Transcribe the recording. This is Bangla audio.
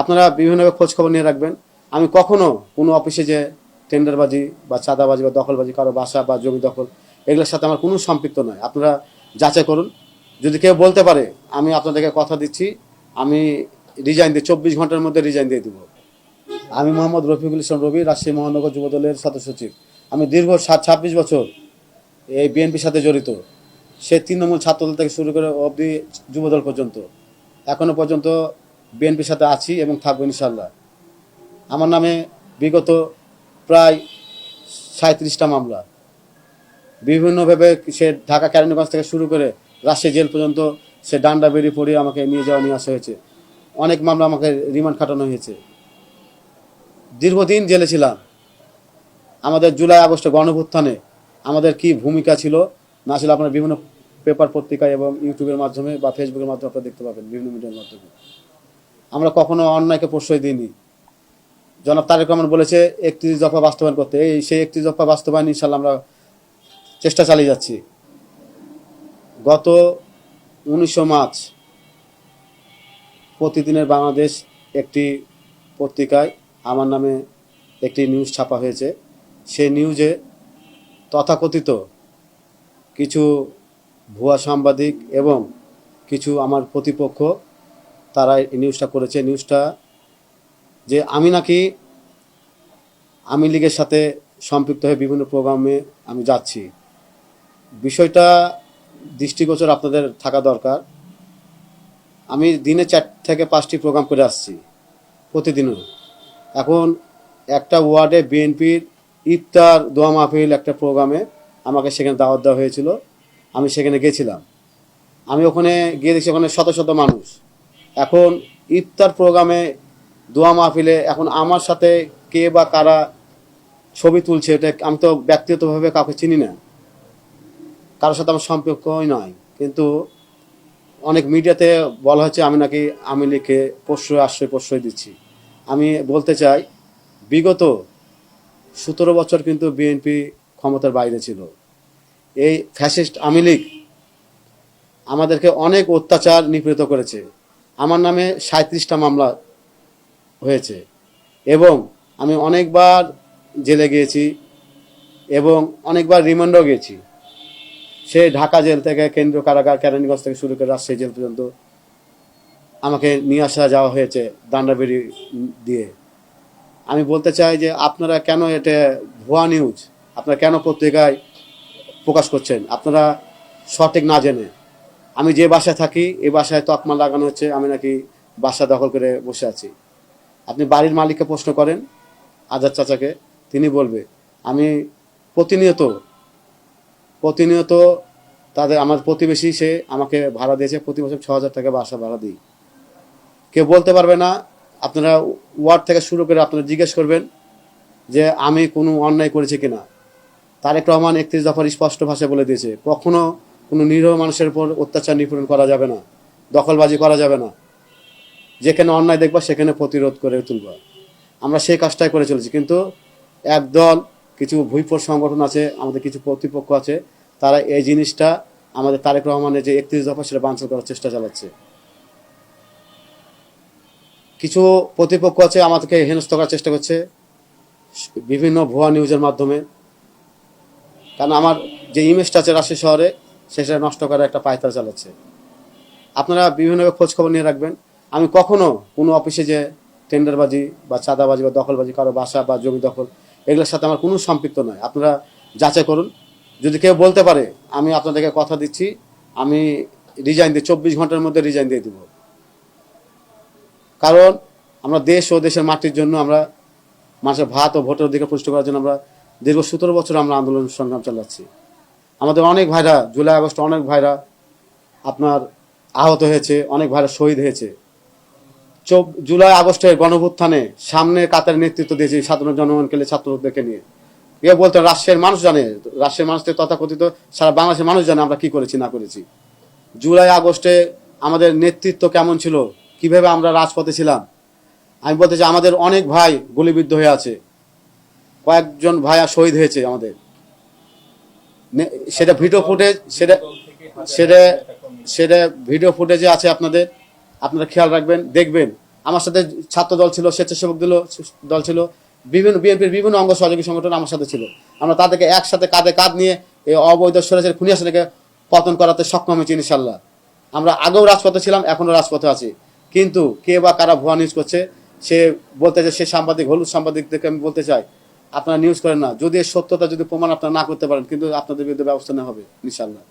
আপনারা বিভিন্নভাবে খোঁজ খবর নিয়ে রাখবেন। আমি কখনো কোনো অফিসে যে টেন্ডারবাজি বা চাঁদাবাজি বা দখলবাজি, কারও বাসা বা জমি দখল, এগুলোর সাথে আমার কোনো সম্পৃক্ত নয়। আপনারা যাচাই করুন। যদি কেউ বলতে পারে, আমি আপনাদেরকে কথা দিচ্ছি, আমি রিজাইন দিয়ে চব্বিশ ঘণ্টার মধ্যে রিজাইন দিয়ে দিব। আমি মোহাম্মদ রফিকুল ইসলাম রবি, রাজশাহী মহানগর যুবদলের সদস্য সচিব। আমি দীর্ঘ সাত ছাব্বিশ বছর এই বিএনপির সাথে জড়িত। সে তৃণমূল ছাত্রদল থেকে শুরু করে অবধি যুবদল পর্যন্ত। এখনও পর্যন্ত বিএনপির সাথে আছি এবং থাকব ইনশাল্লাহ আমার নামে বিগত প্রায় সাঁত্রিশটা মামলা। বিভিন্নভাবে সে ঢাকা ক্যারিনগঞ্জ থেকে শুরু করে রাজশাহী জেল পর্যন্ত সে ডান্ডা বেরিয়ে পড়ে আমাকে নিয়ে যাওয়া নিয়ে আসা হয়েছে। অনেক মামলা আমাকে রিমান্ড খাটানো হয়েছে। দীর্ঘদিন জেলে ছিলাম। আমাদের জুলাই আগস্টে গণভুত্থানে আমাদের কি ভূমিকা ছিল না ছিল আপনারা বিভিন্ন পেপার পত্রিকায় এবং ইউটিউবের মাধ্যমে বা ফেসবুকের মাধ্যমে আপনারা দেখতে পাবেন বিভিন্ন মিডিয়ার মাধ্যমে। আমরা কখনো অন্যায়কে প্রশ্রয় দিইনি। জনাব তারেক রহমান বলেছে, একত্রিশ দফা বাস্তবায়ন করতে। এই সেই একত্রিশ দফা বাস্তবায়ন ইনশাল্লাহ আমরা চেষ্টা চালিয়ে যাচ্ছি। গত উনিশশো মার্চ প্রতিদিনের বাংলাদেশ একটি পত্রিকায় আমার নামে একটি নিউজ ছাপা হয়েছে। সেই নিউজে তথাকথিত কিছু ভুয়া সাংবাদিক এবং কিছু আমার প্রতিপক্ষ তারা এই নিউজটা করেছে। নিউজটা যে আমি নাকি আমি লীগের সাথে সম্পৃক্ত হয়ে বিভিন্ন প্রোগ্রামে আমি যাচ্ছি। বিষয়টা দৃষ্টিগোচর আপনাদের থাকা দরকার। আমি দিনে চার থেকে পাঁচটি প্রোগ্রাম করে আসছি প্রতিদিনও। এখন একটা ওয়ার্ডে বিএনপির ইফতার, দোয়া মাহফিল একটা প্রোগ্রামে আমাকে সেখানে দাওয়াত দেওয়া হয়েছিল। আমি সেখানে গেছিলাম। আমি ওখানে গিয়ে দেখছি ওখানে শত শত মানুষ। এখন ইফতার প্রোগ্রামে দোয়া মাহফিলে এখন আমার সাথে কে বা কারা ছবি তুলছে এটা আমি তো ব্যক্তিগতভাবে কাউকে চিনি না। কারোর সাথে আমার সম্পর্কই নয় কিন্তু অনেক মিডিয়াতে বলা হচ্ছে আমি নাকি আমি লিখে প্রশ্রয়, আশ্রয়, প্রশ্রয় দিচ্ছি। আমি বলতে চাই, বিগত সতেরো বছর কিন্তু বিএনপি ক্ষমতার বাইরে ছিল। এই ফ্যাসিস্ট আওয়ামী লীগ আমাদেরকে অনেক অত্যাচার নিপীড়িত করেছে। আমার নামে সাঁত্রিশটা মামলা হয়েছে। এবং আমি অনেকবার জেলে গিয়েছি এবং অনেকবার রিমান্ডও গিয়েছি সে ঢাকা জেল থেকে কেন্দ্রীয় কারাগার কেরানীগঞ্জ থেকে শুরু করে রাজশাহী জেল পর্যন্ত আমাকে নিয়ে আসা যাওয়া হয়েছে দান্ডাবেরি দিয়ে। আমি বলতে চাই যে আপনারা কেন এটা ভুয়া নিউজ আপনারা কেন পত্রিকায় প্রকাশ করছেন? আপনারা সঠিক না জেনে। আমি যে বাসায় থাকি এই বাসায় তকমা লাগানো হচ্ছে, আমি নাকি বাসা দখল করে বসে আছি। আপনি বাড়ির মালিককে প্রশ্ন করেন, আজাদ চাচাকে, তিনি বলবে, আমি প্রতিনিয়ত প্রতিনিয়ত তাদের, আমার প্রতিবেশী, সে আমাকে ভাড়া দিয়েছে, প্রতি বছর ছ হাজার টাকা বাসা ভাড়া দিই। কেউ বলতে পারবে না, আপনারা ওয়ার্ড থেকে শুরু করে আপনারা জিজ্ঞেস করবেন যে, আমি কোনো অন্যায় করেছি কিনা? তারেক রহমান একত্রিশ দফার স্পষ্ট ভাষায় বলে দিয়েছে, কখনো কোনো নিরীহ মানুষের উপর অত্যাচার নিপীড়ন করা যাবে না, দখলবাজি করা যাবে না। যেখানে অন্যায় দেখবা, সেখানে প্রতিরোধ করে তুলবা। আমরা সেই কাজটাই করে চলেছি, কিন্তু একদল কিছু ভুইপর সংগঠন আছে, আমাদের কিছু প্রতিপক্ষ আছে, তারা এই জিনিসটা আমাদের তারেক রহমানের যে একত্রিশ দফা, সেটা বাঞ্ছল করার চেষ্টা চালাচ্ছে। কিছু প্রতিপক্ষ আছে আমাদেরকে হেনস্থ করার চেষ্টা করছে, বিভিন্ন ভুয়া নিউজের মাধ্যমে। কারণ আমার যে ইমেজটা আছে রাজশাহী শহরে সেটা নষ্ট করার একটা পায়তারা চালাচ্ছে। আপনারা বিভিন্নভাবে খোঁজ খবর নিয়ে রাখবেন। আমি কখনো কোনো অফিসে যে টেন্ডারবাজি বা চাঁদাবাজি বা দখলবাজি, কারও বাসা বা জমি দখল, এগুলোর সাথে আমার কোনো সম্পৃক্ত নয়। আপনারা যাচাই করুন। যদি কেউ বলতে পারে, আমি আপনাদেরকে কথা দিচ্ছি, আমি রিজাইন দিয়ে চব্বিশ ঘণ্টার মধ্যে রিজাইন দিয়ে দিব। কারণ আমরা দেশ ও দেশের মাটির জন্য আমরা মানুষের ভাত ও ভোটের অধিকার পুষ্ট করার জন্য আমরা দীর্ঘ সতেরো বছর আমরা আন্দোলন সংগ্রাম চালাচ্ছি। আমাদের অনেক ভাইরা, জুলাই আগস্টে অনেক ভাইরা আপনার আহত হয়েছে, অনেক ভাইরা শহীদ হয়েছে। জুলাই আগস্টের গণভুত্থানে সামনে কাতার নেতৃত্ব দিয়েছে সাধারণ জনগণকে ছাত্রদেরকে নিয়ে। কেউ বলতে রাশিয়ার মানুষ জানে, রাশিয়ার মানুষদের তথাকথিত সারা বাংলাদেশের মানুষ জানে আমরা কি করেছি, না করেছি। জুলাই আগস্টে আমাদের নেতৃত্ব কেমন ছিল, কীভাবে আমরা রাজপথে ছিলাম? আমি বলতে চাই আমাদের অনেক ভাই গুলিবিদ্ধ হয়ে আছে। কয়েকজন ভাইয়া শহীদ হয়েছে আমাদের। সেটা ভিডিও ফুটেজ সেটা সেটা সেটা ভিডিও ফুটেজে আছে আপনাদের। আপনারা খেয়াল রাখবেন, দেখবেন। আমার সাথে ছাত্র দল ছিল, স্বেচ্ছাসেবক দল দল ছিল, বিভিন্ন বিএনপির বিভিন্ন অঙ্গ সহযোগী সংগঠন আমার সাথে ছিল। আমরা তাদেরকে একসাথে কাঁধে কাঁধ নিয়ে এই অবৈধ সরেছের খুনি আসলে পতন করাতে সক্ষম হয়েছি ইনশাল্লাহ আমরা আগেও রাজপথে ছিলাম, এখনও রাজপথে আছি। কিন্তু কে বা কারা ভুয়া নিউজ করছে, সে বলতে চায়, সে সাংবাদিক, হলুদ সাংবাদিকদেরকে আমি বলতে চাই আপনারা নিউজ করেন না। যদি সত্যতা, যদি প্রমাণ আপনারা না করতে পারেন, কিন্তু আপনাদের বিরুদ্ধে ব্যবস্থা নেওয়া হবে ইনশাল্লাহ